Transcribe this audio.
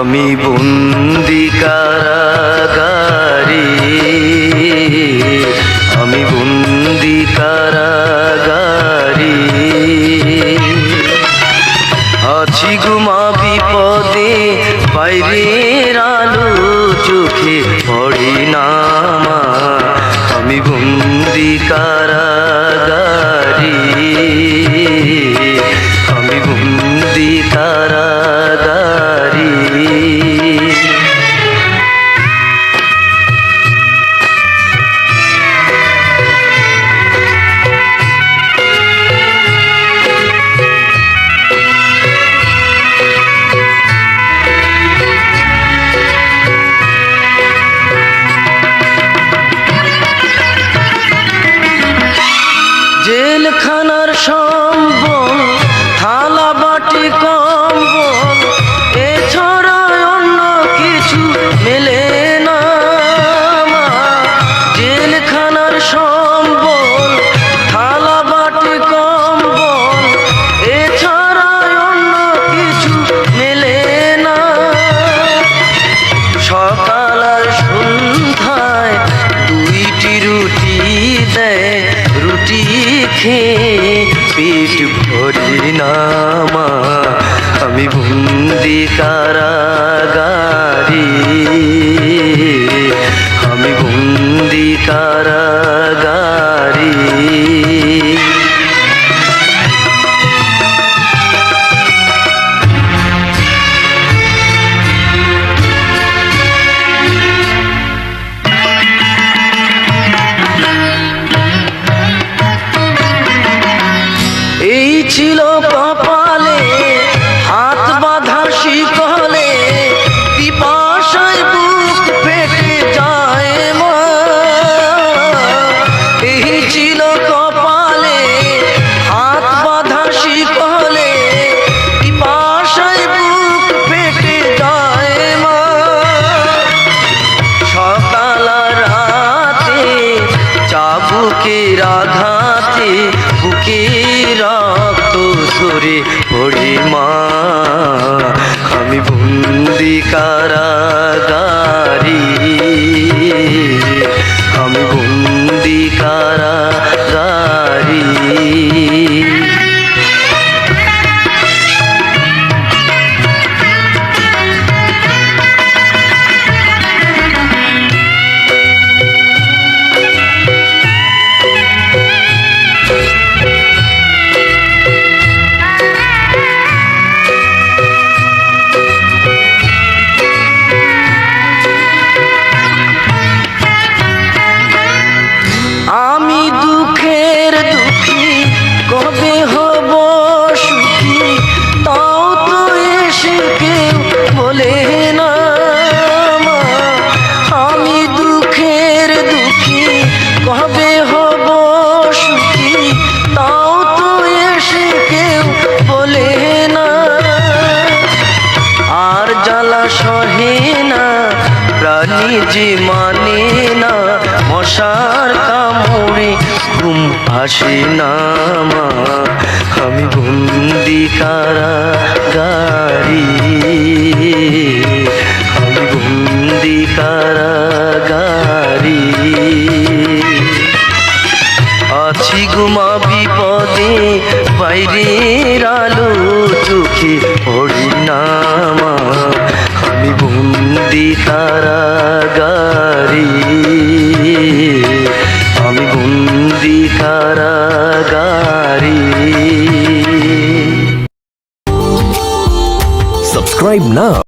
আমি বন্দি কারাগারি। আমি বন্দি কারাগারি। আছি গুমা বিপদে, বাইরের আলো চোখে পড়ি না আমি বন্দি কারাগারি। জেলখানার সম্বল, থালা বাটি কম্বল এছাড়া অন্য কিছু মেলে না। জেলখানার সম্বল, থালা বাটি এছাড়া অন্য কিছু মেলে না সকাল আর দুইটি রুটি দেয় খেয়ে পেট ভরি নামা আমি বন্দি কারাগারি। আমি বন্দি কারাগারি। ধরে পড়ি মা আমি বন্দি কারাগারি। যে মানে না মশার কামড়ে ঘুম আসে না মা। আমি বন্দি কারাগারি। আমি বন্দি কারাগারি। আছি গুমা বিপদে, বাইরের আলো চোখে পড়ি না মা। আমি বন্দি কারাগারি বন্দি কারাগারি Subscribe now